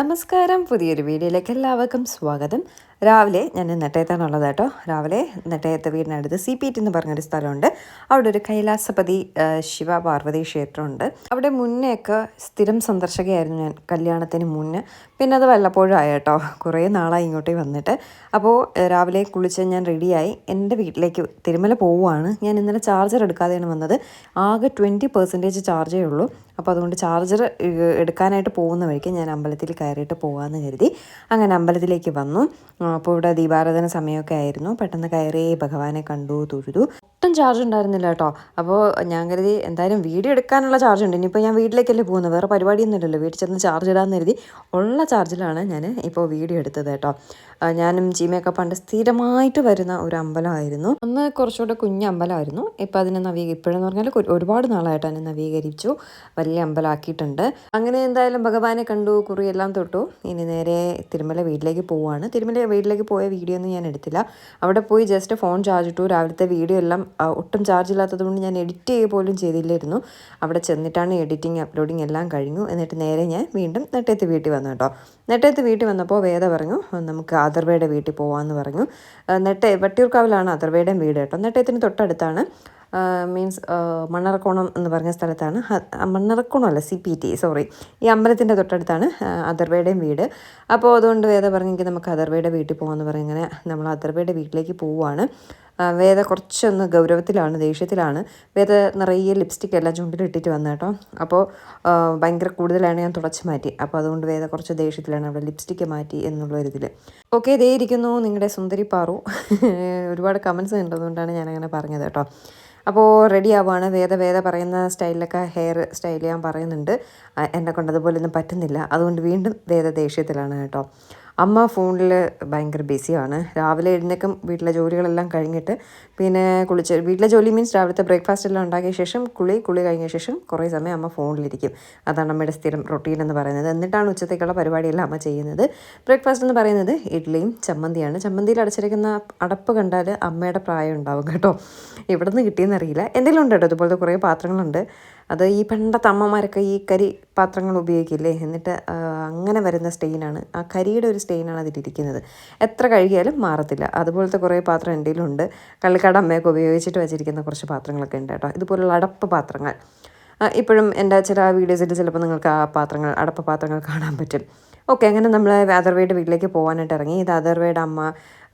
നമസ്കാരം. പുതിയൊരു വീഡിയോയിലേക്ക് എല്ലാവർക്കും സ്വാഗതം. രാവിലെ ഞാൻ നെട്ടയത്താണുള്ളത് കേട്ടോ. രാവിലെ നെട്ടയത്തെ വീടിനടുത്ത് സി പി ടി എന്ന് പറഞ്ഞൊരു സ്ഥലമുണ്ട്. അവിടെ ഒരു കൈലാസപതി ശിവ പാർവതി ക്ഷേത്രമുണ്ട്. അവിടെ മുന്നേ ഒക്കെ സ്ഥിരം സന്ദർശകയായിരുന്നു ഞാൻ കല്യാണത്തിന് മുന്നേ. പിന്നെ അത് വല്ലപ്പോഴായി കേട്ടോ. കുറേ നാളായി ഇങ്ങോട്ടേ വന്നിട്ട്. അപ്പോൾ രാവിലെ കുളിച്ച് ഞാൻ റെഡിയായി. എന്റെ വീട്ടിലേക്ക് തിരുമല പോവുകയാണ് ഞാൻ ഇന്നലെ ചാർജർ എടുക്കാതെയാണ് വന്നത്. ആകെ ട്വന്റി പെർസെന്റേജ് ചാർജേ ഉള്ളൂ. അപ്പോൾ അതുകൊണ്ട് ചാർജർ എടുക്കാനായിട്ട് പോകുന്ന വഴിക്ക് ഞാൻ അമ്പലത്തിൽ കയറിയിട്ട് പോകാമെന്ന് കരുതി അങ്ങനെ അമ്പലത്തിലേക്ക് വന്നു. അപ്പോൾ ഇവിടെ ദീപാരാധന സമയമൊക്കെ ആയിരുന്നു. പെട്ടെന്ന് കയറി ഭഗവാനെ കണ്ടു തൊഴുതു. ഒട്ടും ചാർജ് ഉണ്ടായിരുന്നില്ല കേട്ടോ അപ്പോൾ ഞാൻ കരുതി എന്തായാലും വീഡിയോ എടുക്കാനുള്ള ചാർജ് ഉണ്ട്. ഇനിയിപ്പോൾ ഞാൻ വീട്ടിലേക്കല്ലേ പോകുന്നത്. വേറെ പരിപാടിയൊന്നും ഇല്ലല്ലോ വീട്ടിൽ ചെന്ന് ചാർജ് ഇടാമെന്ന് കരുതി ഉള്ള ചാർജിലാണ് ഞാൻ ഇപ്പോൾ വീഡിയോ എടുത്തത് കേട്ടോ ഞാനും ചീമയൊക്കെ പണ്ട് സ്ഥിരമായിട്ട് വരുന്ന ഒരു അമ്പലമായിരുന്നു. അന്ന് കുറച്ചുകൂടെ കുഞ്ഞ് അമ്പലമായിരുന്നു. ഇപ്പോൾ അതിനെ നവീക ഇപ്പോഴെന്ന് പറഞ്ഞാൽ ഒരുപാട് നാളായിട്ട് അതിനെ നവീകരിച്ചു. വലിയ അമ്പലമാക്കിയിട്ടുണ്ട്. അങ്ങനെ എന്തായാലും ഭഗവാനെ കണ്ടു കുറിയെല്ലാം തൊട്ടു. ഇനി നേരെ തിരുമല വീട്ടിലേക്ക് പോവുകയാണ് തിരുമല വീട്ടിലേക്ക് പോയ വീഡിയോ ഒന്നും ഞാൻ എടുത്തില്ല. അവിടെ പോയി ജസ്റ്റ് ഫോൺ ചാർജ് ഇട്ടു. രാവിലത്തെ വീഡിയോ എല്ലാം ഒട്ടും ചാർജ് ഇല്ലാത്തത് കൊണ്ട് ഞാൻ എഡിറ്റ് ചെയ്യുക പോലും ചെയ്തില്ലായിരുന്നു. അവിടെ ചെന്നിട്ടാണ് എഡിറ്റിംഗ് അപ്ലോഡിങ് എല്ലാം കഴിഞ്ഞു. എന്നിട്ട് നേരെ ഞാൻ വീണ്ടും നെട്ടയത്ത് വീട്ടിൽ വന്നു കേട്ടോ. നെട്ടയത്ത് വീട്ടിൽ വന്നപ്പോൾ വേദ പറഞ്ഞു നമുക്ക് അതർവയുടെ വീട്ടിൽ പോകാമെന്ന് പറഞ്ഞു. നെട്ട വട്ടിയൂർക്കാവിലാണ് അതർവയുടെ വീട് കേട്ടോ. നെട്ടയത്തിന് തൊട്ടടുത്താണ് മീൻസ് മണ്ണറക്കോണം എന്ന് പറഞ്ഞ സ്ഥലത്താണ്. മണ്ണറക്കോണമല്ല സി പി ടി സോറി ഈ അമ്പലത്തിന്റെ തൊട്ടടുത്താണ് അതർവയുടെയും വീട്. അപ്പോൾ അതുകൊണ്ട് വേദ പറഞ്ഞെങ്കിൽ നമുക്ക് അതർവയുടെ വീട്ടിൽ പോകാമെന്ന് പറഞ്ഞ് ഇങ്ങനെ നമ്മൾ അതർവയുടെ വീട്ടിലേക്ക് പോവുകയാണ് വേദ കുറച്ചൊന്ന് ഗൗരവത്തിലാണ് ദേഷ്യത്തിലാണ്. വേദ നിറയെ ലിപ്സ്റ്റിക് എല്ലാം ചുണ്ടിലിട്ടിട്ട് വന്നു കേട്ടോ. അപ്പോൾ ഭയങ്കര കൂടുതലാണ് ഞാൻ തുടച്ച് മാറ്റി. അപ്പോൾ അതുകൊണ്ട് വേദ കുറച്ച് ദേഷ്യത്തിലാണ് അവിടെ ലിപ്സ്റ്റിക്ക് മാറ്റി എന്നുള്ള ഒരു ഇതിൽ ഓക്കെ ഇതേ ഇരിക്കുന്നു നിങ്ങളുടെ സുന്ദരി പാറു. ഒരുപാട് കമൻസ് ഉണ്ടതുകൊണ്ടാണ് ഞാനങ്ങനെ പറഞ്ഞത് കേട്ടോ. അപ്പോൾ റെഡി ആവുകയാണ് വേദ വേദ പറയുന്ന സ്റ്റൈലിലൊക്കെ ഹെയർ സ്റ്റൈൽ ഞാൻ പറയുന്നുണ്ട്. എന്നെ കൊണ്ട് അതുപോലൊന്നും പറ്റുന്നില്ല. അതുകൊണ്ട് വീണ്ടും വേദ ദേഷ്യത്തിലാണ് കേട്ടോ. അമ്മ ഫോണിൽ ഭയങ്കര ബിസിയാണ്. രാവിലെ എഴുന്നേക്കും വീട്ടിലെ ജോലികളെല്ലാം കഴിഞ്ഞിട്ട് പിന്നെ കുളിച്ച് വീട്ടിലെ ജോലി മീൻസ് രാവിലത്തെ ബ്രേക്ക്ഫാസ്റ്റ് എല്ലാം ഉണ്ടാക്കിയ ശേഷം കുളി കുളി കഴിഞ്ഞ ശേഷം കുറേ സമയം അമ്മ ഫോണിലിരിക്കും. അതാണ് അമ്മയുടെ സ്ഥിരം റൊട്ടീൻ എന്ന് പറയുന്നത്. എന്നിട്ടാണ് ഉച്ചത്തേക്കുള്ള പരിപാടിയെല്ലാം അമ്മ ചെയ്യുന്നത്. ബ്രേക്ക്ഫാസ്റ്റ് എന്ന് പറയുന്നത് ഇഡ്ഡലിയും ചമ്മന്തിയാണ്. ചമ്മന്തിയിൽ അടച്ചിരിക്കുന്ന അടപ്പ് കണ്ടാൽ അമ്മയുടെ പ്രായം ഉണ്ടാവും കേട്ടോ. എവിടെ നിന്ന് കിട്ടിയെന്നറിയില്ല. എന്തെങ്കിലും ഉണ്ട്? കേട്ടോ ഇതുപോലത്തെ കുറേ പാത്രങ്ങളുണ്ട്. അത് ഈ പണ്ടത്തെ അമ്മമാരൊക്കെ ഈ കരി പാത്രങ്ങൾ ഉപയോഗിക്കില്ലേ? എന്നിട്ട് അങ്ങനെ വരുന്ന സ്റ്റെയിനാണ് ആ കരിയുടെ ഒരു സ്റ്റെയിനാണ് അതിലിരിക്കുന്നത് എത്ര കഴുകിയാലും മാറത്തില്ല. അതുപോലത്തെ കുറേ പാത്രം എന്റെ ഉണ്ട് കള്ളിക്കാട് അമ്മയൊക്കെ ഉപയോഗിച്ചിട്ട് വെച്ചിരിക്കുന്ന കുറച്ച് പാത്രങ്ങളൊക്കെ ഉണ്ട് കേട്ടോ. ഇതുപോലുള്ള അടപ്പ് പാത്രങ്ങൾ. ഇപ്പോഴും എന്റെ ചില വീഡിയോസിൽ ചിലപ്പോൾ നിങ്ങൾക്ക് ആ പാത്രങ്ങൾ അടപ്പ് പാത്രങ്ങൾ കാണാൻ പറ്റും. ഓക്കെ അങ്ങനെ നമ്മൾ അതർവേയുടെ വീട്ടിലേക്ക് പോകാനായിട്ട് ഇറങ്ങി. ഇത് അതർവേയുടെ അമ്മ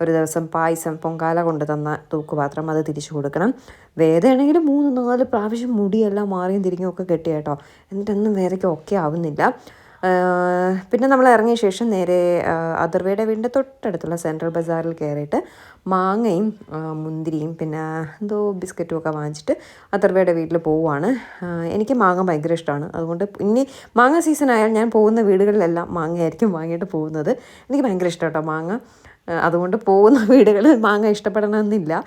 ഒരു ദിവസം പായസം പൊങ്കാല കൊണ്ട് തന്ന തൂക്കുപാത്രം അത് തിരിച്ചു കൊടുക്കണം. വേദയാണെങ്കിൽ മൂന്ന് നാല് പ്രാവശ്യം മുടിയെല്ലാം മാറിയും തിരിഞ്ഞും ഒക്കെ കെട്ടി കേട്ടോ. എന്നിട്ടൊന്നും വേദയ്ക്ക് ഓക്കെ ആവുന്നില്ല. പിന്നെ നമ്മൾ ഇറങ്ങിയ ശേഷം നേരെ അതിർവേടെ വീടിന്റെ തൊട്ടടുത്തുള്ള സെൻട്രൽ ബസാറിൽ കയറിയിട്ട് മാങ്ങയും മുന്തിരിയും പിന്നെ എന്തോ ബിസ്ക്കറ്റും ഒക്കെ വാങ്ങിച്ചിട്ട് അതിർവേടെ വീട്ടിൽ പോവുകയാണ് എനിക്ക് മാങ്ങ ഭയങ്കര ഇഷ്ടമാണ്. അതുകൊണ്ട് ഇനി മാങ്ങ സീസൺ ആയാൽ ഞാൻ പോകുന്ന വീടുകളിലെല്ലാം മാങ്ങയായിരിക്കും വാങ്ങിയിട്ട് പോകുന്നത്. എനിക്ക് ഭയങ്കര ഇഷ്ടം കേട്ടോ മാങ്ങ. അതുകൊണ്ട് പോകുന്ന വീടുകളിൽ മാങ്ങ ഇഷ്ടപ്പെടണമെന്നില്ല.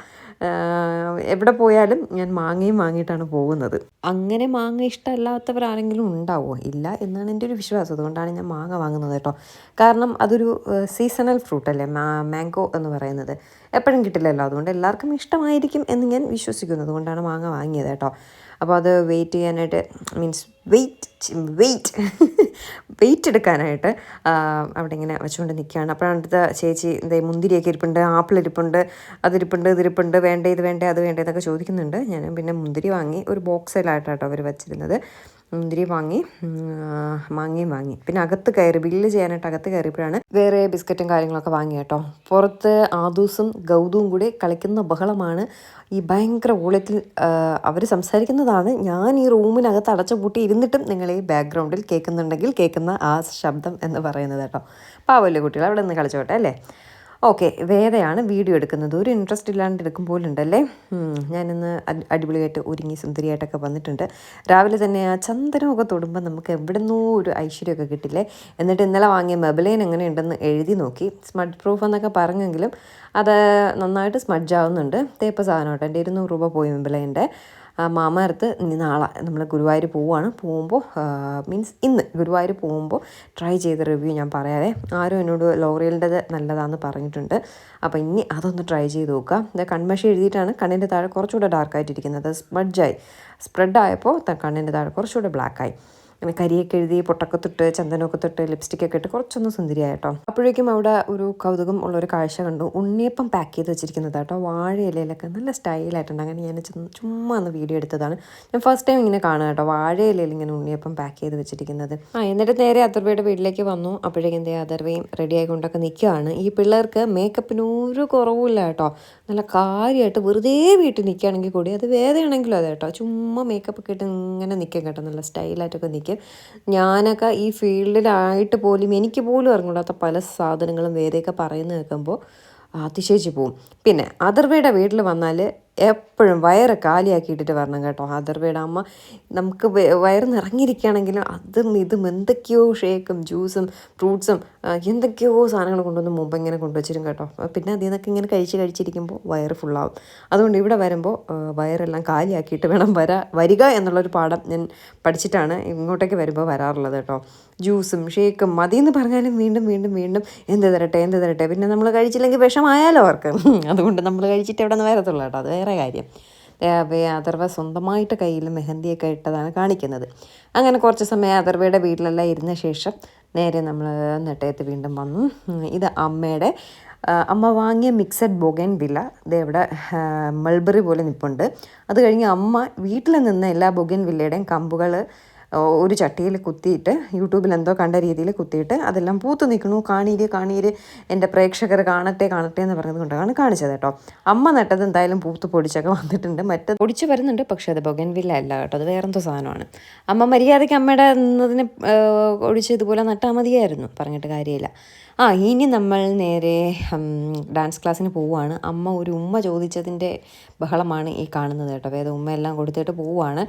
എവിടെ പോയാലും ഞാൻ മാങ്ങയും വാങ്ങിയിട്ടാണ് പോകുന്നത്. അങ്ങനെ മാങ്ങ ഇഷ്ടമല്ലാത്തവർ ആരെങ്കിലും ഉണ്ടാവുമോ ഇല്ല എന്നാണ് എന്റെ ഒരു വിശ്വാസം. അതുകൊണ്ടാണ് ഞാൻ മാങ്ങ വാങ്ങുന്നത് കേട്ടോ. കാരണം അതൊരു സീസണൽ ഫ്രൂട്ട് അല്ലേ? മാംഗോ എന്ന് പറയുന്നത്. എപ്പോഴും കിട്ടില്ലല്ലോ? അതുകൊണ്ട് എല്ലാവർക്കും ഇഷ്ടമായിരിക്കും എന്ന് ഞാൻ വിശ്വസിക്കുന്നു. അതുകൊണ്ടാണ് മാങ്ങ വാങ്ങിയത് കേട്ടോ. അപ്പോൾ അത് വെയിറ്റ് ചെയ്യാനായിട്ട് മീൻസ് വെയിറ്റ് വെയിറ്റ്. വെയിറ്റ് എടുക്കാനായിട്ട് അവിടെ ഇങ്ങനെ വെച്ചുകൊണ്ട് നിൽക്കുകയാണ്. അപ്പോഴാണ് അടുത്ത ചേച്ചി എന്തേ മുന്തിരിയൊക്കെ ഇരിപ്പുണ്ട് ആപ്പിൾ ഇരിപ്പുണ്ട് അതിരിപ്പുണ്ട് ഇതിരിപ്പുണ്ട് വേണ്ടേ ഇത് വേണ്ടേ അത് വേണ്ടേ എന്നൊക്കെ ചോദിക്കുന്നുണ്ട്. ഞാൻ പിന്നെ മുന്തിരി വാങ്ങി ഒരു ബോക്സിലായിട്ടാട്ടോ അവർ വെച്ചിരുന്നത്. മുന്തിരി വാങ്ങി മാങ്ങയും വാങ്ങി. പിന്നെ അകത്ത് കയറി ബില്ല് ചെയ്യാനായിട്ട് അകത്ത് കയറിയപ്പോഴാണ് വേറെ ബിസ്ക്കറ്റും കാര്യങ്ങളൊക്കെ വാങ്ങി കേട്ടോ പുറത്ത് ആദൂസും ഗൗതുവും കൂടി കളിക്കുന്ന ബഹളമാണ്. ഈ ഭയങ്കര ഊളത്തിൽ അവർ സംസാരിക്കുന്നതാണ്. ഞാൻ ഈ റൂമിനകത്ത് അടച്ചുപൂട്ടി ഇരുന്നിട്ടും നിങ്ങൾ ഈ ബാക്ക്ഗ്രൗണ്ടിൽ കേൾക്കുന്നുണ്ടെങ്കിൽ കേൾക്കുന്ന ആ ശബ്ദം എന്ന് പറയുന്നത് കേട്ടോ. പാവല്ലേ കുട്ടികൾ അവിടെ നിന്ന് കളിച്ചോട്ടെ അല്ലേ? ഓക്കെ വേദയാണ് വീഡിയോ എടുക്കുന്നത്. ഒരു ഇൻട്രസ്റ്റ് ഇല്ലാണ്ട് എടുക്കും പോലുണ്ടല്ലേ ഞാനിന്ന് അടി- അടിപൊളിയായിട്ട് ഒരുങ്ങി സുന്ദരിയായിട്ടൊക്കെ വന്നിട്ടുണ്ട്. രാവിലെ തന്നെ ആ ചന്ദനമൊക്കെ തൊടുമ്പോൾ നമുക്ക് എവിടുന്നോ ഒരു ഐശ്വര്യമൊക്കെ കിട്ടില്ലേ? എന്നിട്ട് ഇന്നലെ വാങ്ങിയ മെബലൈൻ എങ്ങനെയുണ്ടെന്ന് എഴുതി നോക്കി. സ്മഡ് പ്രൂഫ് എന്നൊക്കെ പറഞ്ഞെങ്കിലും അത് നന്നായിട്ട് സ്മഡ്ജ് ആവുന്നുണ്ട്. തേപ്പ് സാധനം കേട്ടോ എന്റെ ഇരുന്നൂറ് രൂപ പോയി മെബലൈന്റെ. മാമാരത്ത് ഇനി നാളെ നമ്മൾ ഗുരുവായൂർ പോവുകയാണ് പോകുമ്പോൾ മീൻസ് ഇന്ന് ഗുരുവായൂർ പോകുമ്പോൾ ട്രൈ ചെയ്ത റിവ്യൂ ഞാൻ പറയാവേ. ആരും എന്നോട് ലോറിയലിന്റെത് നല്ലതാണെന്ന് പറഞ്ഞിട്ടുണ്ട്. അപ്പോൾ ഇനി അതൊന്ന് ട്രൈ ചെയ്ത് നോക്കുക ഇത് കൺമഷി എഴുതിയിട്ടാണ് കണ്ണിന്റെ താഴെ കുറച്ചുകൂടെ ഡാർക്കായിട്ടിരിക്കുന്നത് സ്മഡ്ജായി സ്പ്രെഡ് ആയപ്പോൾ കണ്ണിന്റെ താഴെ കുറച്ചുകൂടെ ബ്ലാക്കായി അങ്ങനെ കരിയൊക്കെ എഴുതി പൊട്ടൊക്കെ ചന്ദനമൊക്കെ തൊട്ട് ലിപ്സ്റ്റിക്കൊക്കെ ഇട്ട് കുറച്ചൊന്ന് സുന്ദരിയായിട്ടോ അപ്പോഴേക്കും അവിടെ ഒരു കൗതുകം ഉള്ള ഒരു കാഴ്ച കണ്ടു. ഉണ്ണിയപ്പം പാക്ക് ചെയ്ത് വെച്ചിരിക്കുന്നത് കേട്ടോ. വാഴയിലയിലൊക്കെ നല്ല സ്റ്റൈലായിട്ടുണ്ട് അങ്ങനെ ഞാൻ ചുമ്മാ ഒന്ന് വീഡിയോ എടുത്തതാണ്. ഞാൻ ഫസ്റ്റ് ടൈം ഇങ്ങനെ കാണുക കേട്ടോ. വാഴയിലയിൽ ഇങ്ങനെ ഉണ്ണിയപ്പം പാക്ക് ചെയ്ത് വെച്ചിരിക്കുന്നത്. ആ എന്നിട്ട് നേരെ അതർവയുടെ വീട്ടിലേക്ക് വന്നു. അപ്പോഴേക്കും എന്തേ അതർവയും റെഡി ആയിക്കൊണ്ടൊക്കെ നിൽക്കുകയാണ് ഈ പിള്ളേർക്ക് മേക്കപ്പിന് ഒരു കുറവുമില്ല കേട്ടോ. നല്ല കാര്യമായിട്ട് വെറുതെ വീട്ടിൽ നിൽക്കുകയാണെങ്കിൽ കൂടി അത് വേദയാണെങ്കിലും അതെ കേട്ടോ. ചുമ്മാ മേക്കപ്പ് ഒക്കെ ഇട്ട് ഇങ്ങനെ നിൽക്കാം കേട്ടോ. നല്ല സ്റ്റൈലായിട്ടൊക്കെ നിൽക്കും. ഞാനൊക്കെ ഈ ഫീൽഡിലായിട്ട് പോലും എനിക്ക് പോലും അറിഞ്ഞൂടാത്ത പല സാധനങ്ങളും വേറെയൊക്കെ പറയുന്നു കേൾക്കുമ്പോൾ അതിശയിച്ച് പോവും പിന്നെ അതിർവയുടെ വീട്ടിൽ വന്നാൽ എപ്പോഴും വയറ് കാലിയാക്കിയിട്ടിട്ട് വരണം കേട്ടോ. അതർവയുടെ അമ്മ നമുക്ക് വയറ് നിറഞ്ഞിരിക്കുകയാണെങ്കിലും അതും ഇതും എന്തൊക്കെയോ ഷേക്കും ജ്യൂസും ഫ്രൂട്ട്സും എന്തൊക്കെയോ സാധനങ്ങൾ കൊണ്ടുവന്ന് മുമ്പ് ഇങ്ങനെ കൊണ്ടുവച്ചിരും കേട്ടോ. പിന്നെ അതിൽ നിന്നൊക്കെ ഇങ്ങനെ കഴിച്ച് കഴിച്ചിരിക്കുമ്പോൾ വയറ് ഫുള്ളാവും അതുകൊണ്ട് ഇവിടെ വരുമ്പോൾ വയറെല്ലാം കാലിയാക്കിയിട്ട് വേണം വരാ വരിക എന്നുള്ളൊരു പാഠം ഞാൻ പഠിച്ചിട്ടാണ് ഇങ്ങോട്ടേക്ക് വരുമ്പോൾ വരാറുള്ളത് കേട്ടോ. ജ്യൂസും ഷേക്കും മതി എന്ന് പറഞ്ഞാലും വീണ്ടും വീണ്ടും വീണ്ടും എന്ത് തരട്ടെ എന്ത് തരട്ടെ. പിന്നെ നമ്മൾ കഴിച്ചില്ലെങ്കിൽ വിഷമായാലോ അവർക്ക്. അതുകൊണ്ട് നമ്മൾ കഴിച്ചിട്ട് എവിടെ നിന്ന് വരത്തുള്ളൂ കേട്ടോ. അത് വേറെ കാര്യം. അഥർവ സ്വന്തമായിട്ട് കയ്യിൽ മെഹന്തിയൊക്കെ ഇട്ടതാണ് കാണിക്കുന്നത്. അങ്ങനെ കുറച്ച് സമയം അഥർവയുടെ വീട്ടിലെല്ലാം ഇരുന്ന ശേഷം നേരെ നമ്മൾ നെട്ടയത്ത് വീണ്ടും വന്നു. ഇത് അമ്മയുടെ അമ്മ വാങ്ങിയ മിക്സഡ് ബൊഗൻ വില്ല ദേ ഇവിടെ മൾബറി പോലെ നിൽപ്പുണ്ട് അത് കഴിഞ്ഞ് അമ്മ വീട്ടിൽ നിന്ന് എല്ലാ ബൊഗൻ വില്ലയുടെയും കമ്പുകൾ ഒരു ചട്ടിയിൽ കുത്തിയിട്ട് യൂട്യൂബിൽ എന്തോ കണ്ട രീതിയിൽ കുത്തിയിട്ട് അതെല്ലാം പൂത്ത് നിൽക്കണു കാണീര് കാണീര്. എന്റെ പ്രേക്ഷകർ കാണട്ടെ കാണട്ടെ എന്ന് പറഞ്ഞത് കൊണ്ടാണ് കാണിച്ചത് കേട്ടോ. അമ്മ നട്ടത് എന്തായാലും പൂത്ത് പൊടിച്ചൊക്കെ വന്നിട്ടുണ്ട്. മറ്റ് പൊടിച്ച് വരുന്നുണ്ട് പക്ഷേ അത് ബൊഗൻവില്ല അല്ല കേട്ടോ. അത് വേറെന്തോ സാധനമാണ്. അമ്മ മര്യാദയ്ക്ക് അമ്മയുടെ നിന്നതിന് ഒഴിച്ച് ഇതുപോലെ നട്ടാൽ മതിയായിരുന്നു. പറഞ്ഞിട്ട് കാര്യമില്ല. ആ ഇനി നമ്മൾ നേരെ ഡാൻസ് ക്ലാസ്സിന് പോവുകയാണ്. അമ്മ ഒരു ഉമ്മ ചോദിച്ചതിന്റെ ബഹളമാണ് ഈ കാണുന്നത് കേട്ടോ. വേദ ഉമ്മ എല്ലാം കൊടുത്തിട്ട് പോവുകയാണ്.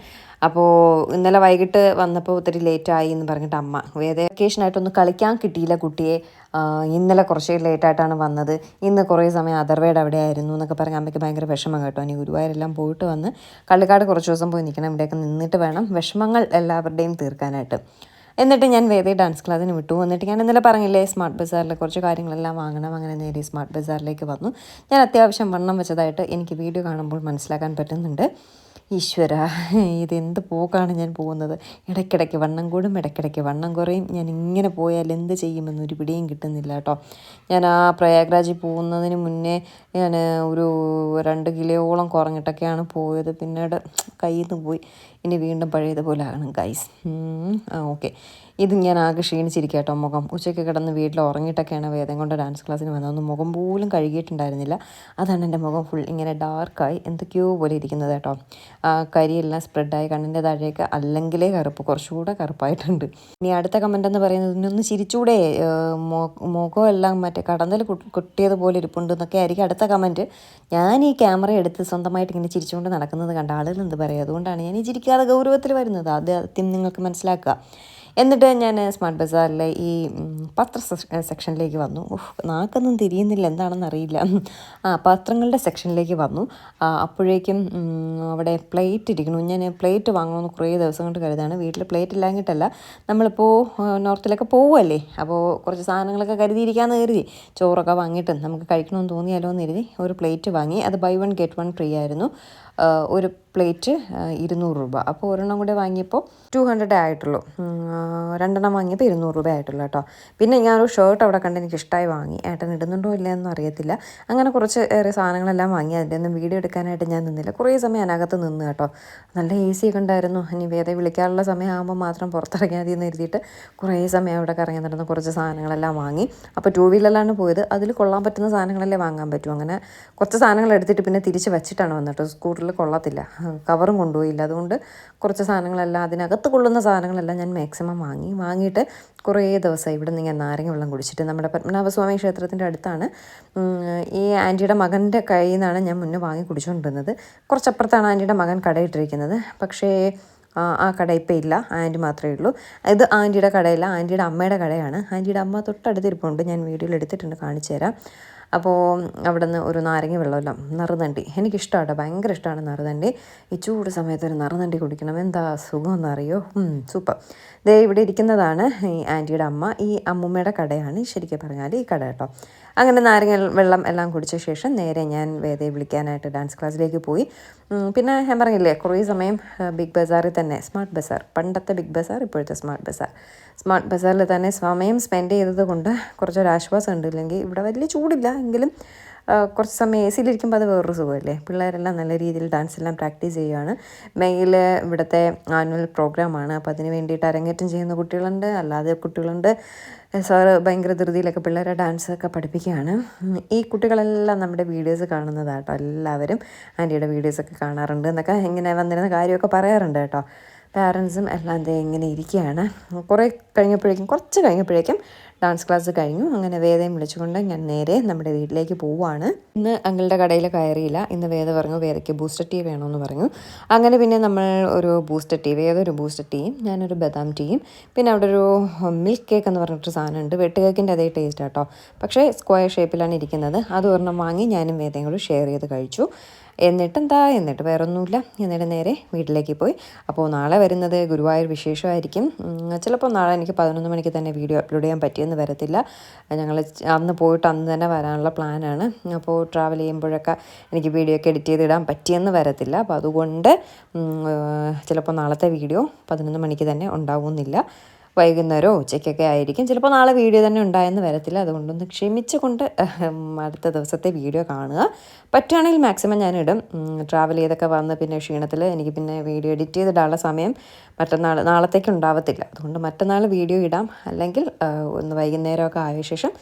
അപ്പോൾ ഇന്നലെ വൈകിട്ട് വന്നപ്പോൾ ഒത്തിരി ലേറ്റായി എന്ന് പറഞ്ഞിട്ട് അമ്മ വേദ വെക്കേഷനായിട്ടൊന്ന് കളിക്കാൻ കിട്ടിയില്ല കുട്ടിയെ. ഇന്നലെ കുറച്ച് ലേറ്റായിട്ടാണ് വന്നത്. ഇന്ന് കുറേ സമയം അതർവേഡ് അവിടെ ആയിരുന്നു എന്നൊക്കെ പറഞ്ഞ് അമ്മയ്ക്ക് ഭയങ്കര വിഷമം കേട്ടോ. ഇനി ഗുരുവായൂരെല്ലാം പോയിട്ട് വന്ന് കള്ളിക്കാട് കുറച്ച് ദിവസം പോയി നിൽക്കണം. ഇവിടെയൊക്കെ നിന്നിട്ട് വേണം വിഷമങ്ങൾ എല്ലാവരുടെയും തീർക്കാനായിട്ട്. എന്നിട്ട് ഞാൻ വേദി ഡാൻസ് ക്ലാസ്സിന് വിട്ടു. എന്നിട്ട് ഞാൻ ഇന്നലെ പറഞ്ഞില്ലേ സ്മാർട്ട് ബസാറിലെ കുറച്ച് കാര്യങ്ങളെല്ലാം വാങ്ങണം. അങ്ങനെ നേരെ സ്മാർട്ട് ബസാറിലേക്ക് വന്നു. ഞാൻ അത്യാവശ്യം വണ്ണം വെച്ചതായിട്ട് എനിക്ക് വീഡിയോ കാണുമ്പോൾ മനസ്സിലാക്കാൻ പറ്റുന്നുണ്ട്. ഈശ്വര ഇതെന്ത് പോക്കാണ് ഞാൻ പോകുന്നത്? ഇടയ്ക്കിടയ്ക്ക് വണ്ണം കൂടും ഇടയ്ക്കിടയ്ക്ക് വണ്ണം കുറയും. ഞാൻ ഇങ്ങനെ പോയാൽ എന്ത് ചെയ്യുമെന്നൊരു പിടിയും കിട്ടുന്നില്ല കേട്ടോ. ഞാൻ ആ പ്രയാഗ്രാജിൽ പോകുന്നതിന് മുന്നേ ഞാൻ ഒരു രണ്ട് കിലോയോളം കുറഞ്ഞിട്ടൊക്കെയാണ് പോയത്. പിന്നീട് കയ്യിൽ നിന്ന് പോയി. ഇനി വീണ്ടും പഴയതുപോലെ ആണ് ഗൈസ് ആ ഓക്കെ ഇത് ഞാൻ ആകെ ക്ഷീണിച്ചിരിക്കട്ടോ മുഖം. ഉച്ചയ്ക്ക് കിടന്ന് വീട്ടിൽ ഉറങ്ങിയിട്ടൊക്കെയാണ് വേദം കൊണ്ട് ഡാൻസ് ക്ലാസ്സിന് വന്നതൊന്നും മുഖം പോലും കഴുകിയിട്ടുണ്ടായിരുന്നില്ല. അതാണ് എന്റെ മുഖം ഫുൾ ഇങ്ങനെ ഡാർക്കായി എന്തൊക്കെയോ പോലെ ഇരിക്കുന്നത് കേട്ടോ കരിയെല്ലാം സ്പ്രെഡായി കണ്ണിന്റെ താഴേക്ക് അല്ലെങ്കിലേ കറുപ്പ്. കുറച്ചുകൂടെ കറുപ്പായിട്ടുണ്ട്. ഇനി അടുത്ത കമന്റ് എന്ന് പറയുന്നത് ഇന്നൊന്ന് ചിരിച്ചൂടെ. മുഖമെല്ലാം മറ്റേ കടന്നൽ കുട്ടിയതുപോലെ ഇരിപ്പുണ്ട് എന്നൊക്കെ ആയിരിക്കും അടുത്ത കമന്റ് ഞാൻ ഈ ക്യാമറ എടുത്ത് സ്വന്തമായിട്ട് ഇങ്ങനെ ചിരിച്ചുകൊണ്ട് നടക്കുന്നത് കണ്ട ആളുകൾ എന്ത് പറയും? അതുകൊണ്ടാണ് ഞാൻ ഈ ചിരിക്കാതെ ഗൗരവത്തിൽ വരുന്നത്. ആദ്യം നിങ്ങൾക്ക് മനസ്സിലാക്കുക. എന്നിട്ട് ഞാൻ സ്മാർട്ട് ബസാറിലെ ഈ പത്ര സെക്ഷനിലേക്ക് വന്നു. നാക്കൊന്നും തിരിയുന്നില്ല. എന്താണെന്ന് അറിയില്ല. ആ പത്രങ്ങളുടെ സെക്ഷനിലേക്ക് വന്നു. അപ്പോഴേക്കും അവിടെ പ്ലേറ്റ് ഇരിക്കണു ഞാൻ പ്ലേറ്റ് വാങ്ങണമെന്ന് കുറേ ദിവസം കൊണ്ട് കരുതാണ്. വീട്ടിൽ പ്ലേറ്റ് ഇല്ലാഞ്ഞിട്ടല്ല നമ്മളിപ്പോൾ നോർത്തിലൊക്കെ പോവുമല്ലേ അപ്പോൾ കുറച്ച് സാധനങ്ങളൊക്കെ കരുതിയിരിക്കാമെന്ന് കരുതി. ചോറൊക്കെ വാങ്ങിയിട്ട് നമുക്ക് കഴിക്കണമെന്ന് തോന്നിയാലോ എന്ന് കരുതി ഒരു പ്ലേറ്റ് വാങ്ങി. അത് buy one get one free ആയിരുന്നു. ഒരു പ്ലേറ്റ് ഇരുന്നൂറ് രൂപ. അപ്പോൾ ഒരെണ്ണം കൂടെ വാങ്ങിയപ്പോൾ ടു ഹൺഡ്രഡ് ആയിട്ടുള്ളൂ. രണ്ടെണ്ണം വാങ്ങിയപ്പോൾ ഇരുന്നൂറ് രൂപ ആയിട്ടുള്ളൂ കേട്ടോ. പിന്നെ ഞാനൊരു ഷർട്ട് അവിടെ കണ്ട് എനിക്ക് ഇഷ്ടമായി വാങ്ങി. ഏട്ടൻ ഇടുന്നുണ്ടോ ഇല്ല എന്നൊന്നും അറിയത്തില്ല. അങ്ങനെ കുറച്ച് ഏറെ സാധനങ്ങളെല്ലാം വാങ്ങി. അതിന്റെ ഒന്നും വീഡിയോ എടുക്കാനായിട്ട് ഞാൻ നിന്നില്ല. കുറേ സമയം അതിനകത്ത് നിന്ന് കേട്ടോ. നല്ല എ സി ഒക്കെ ഉണ്ടായിരുന്നു. ഇനി വേറെ വിളിക്കാനുള്ള സമയമാകുമ്പോൾ മാത്രം പുറത്തിറങ്ങിയാൽ മതി എന്ന് എഴുതിയിട്ട് കുറേ സമയം അവിടെ കറങ്ങി നടന്ന് കുറച്ച് സാധനങ്ങളെല്ലാം വാങ്ങി. അപ്പോൾ ടൂ വീലറിലാണ് പോയത്. അതിൽ കൊള്ളാൻ പറ്റുന്ന സാധനങ്ങളല്ലേ വാങ്ങാൻ പറ്റൂ. അങ്ങനെ കുറച്ച് സാധനങ്ങൾ എടുത്തിട്ട് പിന്നെ തിരിച്ച് വെച്ചിട്ടാണ് വന്നിട്ട് സ്കൂട്ടറിൽ കൊള്ളത്തില്ല. കവറും കൊണ്ടുപോയില്ല. അതുകൊണ്ട് കുറച്ച് സാധനങ്ങളെല്ലാം അതിനകത്ത് കൊള്ളുന്ന സാധനങ്ങളെല്ലാം ഞാൻ മാക്സിമം വാങ്ങി. വാങ്ങിയിട്ട് കുറേ ദിവസമായി ഇവിടെ നിന്ന് ഞാൻ നാരങ്ങ വെള്ളം കുടിച്ചിട്ട് നമ്മുടെ പത്മനാഭസ്വാമി ക്ഷേത്രത്തിന്റെ അടുത്താണ്. ഈ ആന്റിയുടെ മകന്റെ കയ്യിൽ നിന്നാണ് ഞാൻ മുന്നേ വാങ്ങി കുടിച്ചുകൊണ്ടിരുന്നത്. കുറച്ചപ്പുറത്താണ് ആന്റിയുടെ മകൻ കടയിട്ടിരിക്കുന്നത്. പക്ഷേ ആ കട ഇപ്പം ഇല്ല. ആന്റി മാത്രമേ ഉള്ളൂ. ഇത് ആന്റിയുടെ കടയല്ല ആന്റിയുടെ അമ്മയുടെ കടയാണ്. ആന്റിയുടെ അമ്മ തൊട്ടടുത്തിരിപ്പുണ്ട് ഞാൻ വീഡിയോയിൽ എടുത്തിട്ടുണ്ട് കാണിച്ചു തരാം. അപ്പോൾ അവിടെ നിന്ന് ഒരു നാരങ്ങ വെള്ളമെല്ലാം നറുതണ്ടി എനിക്കിഷ്ടമാണ് ഭയങ്കര ഇഷ്ടമാണ് നറുതണ്ടി ഈ ചൂട് സമയത്ത് ഒരു നറുതണ്ടി കുടിക്കണം. എന്താ സുഖമെന്നറിയോ? സൂപ്പർ ദേ ഇവിടെ ഇരിക്കുന്നതാണ് ഈ ആന്റിയുടെ അമ്മ. ഈ അമ്മൂമ്മയുടെ കടയാണ് ശരിക്കും പറഞ്ഞാൽ ഈ കട കേട്ടോ. അങ്ങനെ നാരങ്ങ വെള്ളം എല്ലാം കുടിച്ച ശേഷം നേരെ ഞാൻ വേദയെ വിളിക്കാനായിട്ട് ഡാൻസ് ക്ലാസ്സിലേക്ക് പോയി. പിന്നെ ഞാൻ പറഞ്ഞില്ലേ കുറേ സമയം ബിഗ് ബസാറിൽ തന്നെ സ്മാർട്ട് ബസാർ. പണ്ടത്തെ ബിഗ് ബസാർ ഇപ്പോഴത്തെ സ്മാർട്ട് ബസാർ. സ്മാർട്ട് ബസാറിൽ തന്നെ സമയം സ്പെൻഡ് ചെയ്തത് കൊണ്ട് കുറച്ചൊരു ആശ്വാസം ഉണ്ട്. ഇല്ലെങ്കിൽ ഇവിടെ വലിയ ചൂടില്ല. എങ്കിലും കുറച്ച് സമയം എ സിയിലിരിക്കുമ്പോൾ അത് വേറൊരു സുഖമല്ലേ? പിള്ളേരെല്ലാം നല്ല രീതിയിൽ ഡാൻസ് എല്ലാം പ്രാക്ടീസ് ചെയ്യുകയാണ് മെയിൽ ഇവിടുത്തെ ആനുവൽ പ്രോഗ്രാമാണ് അപ്പോൾ അതിന് വേണ്ടിയിട്ട് അരങ്ങേറ്റം ചെയ്യുന്ന കുട്ടികളുണ്ട്. അല്ലാതെ കുട്ടികളുണ്ട്. സാറ് ഭയങ്കര ധൃതിയിലൊക്കെ പിള്ളേരെ ഡാൻസ് ഒക്കെ പഠിപ്പിക്കുകയാണ്. ഈ കുട്ടികളെല്ലാം നമ്മുടെ വീഡിയോസ് കാണുന്നതാട്ടോ. എല്ലാവരും ആന്റിയുടെ വീഡിയോസൊക്കെ കാണാറുണ്ട് എന്നൊക്കെ ഇങ്ങനെ വന്നിരുന്ന കാര്യമൊക്കെ പറയാറുണ്ട് കേട്ടോ. പാരൻസും എല്ലാം ദേ ഇങ്ങനെ ഇരിക്കുകയാണ്. കുറേ കഴിഞ്ഞപ്പോഴേക്കും കുറച്ച് കഴിഞ്ഞപ്പോഴേക്കും ഡാൻസ് ക്ലാസ് കഴിഞ്ഞു. അങ്ങനെ വേദയും വിളിച്ചുകൊണ്ട് ഞാൻ നേരെ നമ്മുടെ വീട്ടിലേക്ക് പോവുകയാണ് ഇന്ന് അങ്കിളുടെ കടയിൽ കയറിയില്ല. ഇന്ന് വേദ പറഞ്ഞു വേദയ്ക്ക് ബൂസ്റ്റർ ടീ വേണമെന്ന് പറഞ്ഞു. അങ്ങനെ പിന്നെ നമ്മൾ ഒരു ബൂസ്റ്റർ ടീ വേദ ഒരു ബൂസ്റ്റർ ടീയും ഞാനൊരു ബദാം ടീയും പിന്നെ അവിടെ ഒരു മിൽക്ക് കേക്ക് എന്ന് പറഞ്ഞിട്ട് സാധനമുണ്ട് വെട്ട് കേക്കിന്റെ അതേ ടേസ്റ്റ് കേട്ടോ പക്ഷേ സ്ക്വയർ ഷേപ്പിലാണ് ഇരിക്കുന്നത്. അത് ഒരെണ്ണം വാങ്ങി ഞാനും വേദയും കൂടി ഷെയർ ചെയ്ത് കഴിച്ചു. എന്നിട്ടെന്താ? എന്നിട്ട് വേറെ ഒന്നുമില്ല എന്നിട്ട് നേരെ വീട്ടിലേക്ക് പോയി. അപ്പോൾ നാളെ വരുന്നത് ഗുരുവായൂർ വിശേഷമായിരിക്കും. ചിലപ്പോൾ നാളെ എനിക്ക് പതിനൊന്ന് മണിക്ക് തന്നെ വീഡിയോ അപ്ലോഡ് ചെയ്യാൻ പറ്റിയെന്ന് വരത്തില്ല. ഞങ്ങൾ അന്ന് പോയിട്ട് അന്ന് തന്നെ വരാനുള്ള പ്ലാനാണ് അപ്പോൾ ട്രാവൽ ചെയ്യുമ്പോഴൊക്കെ എനിക്ക് വീഡിയോ ഒക്കെ എഡിറ്റ് ചെയ്തിടാൻ പറ്റിയെന്ന് വരത്തില്ല. അപ്പോൾ അതുകൊണ്ട് ചിലപ്പോൾ നാളത്തെ വീഡിയോ പതിനൊന്ന് മണിക്ക് തന്നെ ഉണ്ടാവുന്നില്ല. വൈകുന്നേരമോ ഉച്ചയ്ക്കൊക്കെ ആയിരിക്കും. ചിലപ്പോൾ നാളെ വീഡിയോ തന്നെ ഉണ്ടായെന്ന് വരത്തില്ല. അതുകൊണ്ടൊന്ന് ക്ഷമിച്ചുകൊണ്ട് അടുത്ത ദിവസത്തെ വീഡിയോ കാണുക. പറ്റുകയാണെങ്കിൽ മാക്സിമം ഞാൻ ഇടും ട്രാവൽ ചെയ്തൊക്കെ വന്ന് പിന്നെ ക്ഷീണത്തിൽ എനിക്ക് പിന്നെ വീഡിയോ എഡിറ്റ് ചെയ്തിടാനുള്ള സമയം മറ്റന്നാൾ നാളത്തേക്ക് ഉണ്ടാവത്തില്ല. അതുകൊണ്ട് മറ്റന്നാൾ വീഡിയോ ഇടാം. അല്ലെങ്കിൽ ഒന്ന് വൈകുന്നേരമൊക്കെ ആയ ശേഷം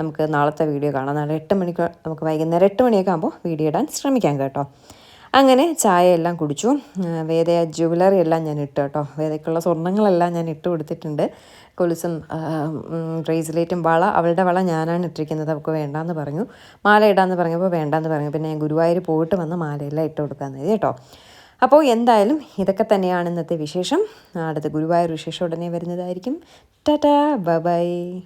നമുക്ക് നാളത്തെ വീഡിയോ കാണാം. നാളെ എട്ട് മണിക്ക് നമുക്ക് വൈകുന്നേരം എട്ട് മണിയൊക്കെ ആകുമ്പോൾ വീഡിയോ ഇടാൻ ശ്രമിക്കാം കേട്ടോ. അങ്ങനെ ചായ എല്ലാം കുടിച്ചു വേദയ ജ്വല്ലറി എല്ലാം ഞാൻ ഇട്ടു കേട്ടോ. വേദയ്ക്കുള്ള സ്വർണങ്ങളെല്ലാം ഞാൻ ഇട്ട് കൊടുത്തിട്ടുണ്ട്. കൊലുസും ബ്രേസ്ലേറ്റും വള അവളുടെ വള ഞാനാണ് ഇട്ടിരിക്കുന്നത്. അവൾക്ക് വേണ്ടാന്ന് പറഞ്ഞു. മാല ഇടാന്ന് പറഞ്ഞപ്പോൾ വേണ്ടാന്ന് പറഞ്ഞു. പിന്നെ ഞാൻ ഗുരുവായൂർ പോയിട്ട് വന്ന് മാലയെല്ലാം ഇട്ട് കൊടുക്കാമെന്ന് കേട്ടോ. അപ്പോൾ എന്തായാലും ഇതൊക്കെ തന്നെയാണ് ഇന്നത്തെ വിശേഷം. അടുത്ത ഗുരുവായൂർ വിശേഷം ഉടനെ വരുന്നതായിരിക്കും. Tata bye.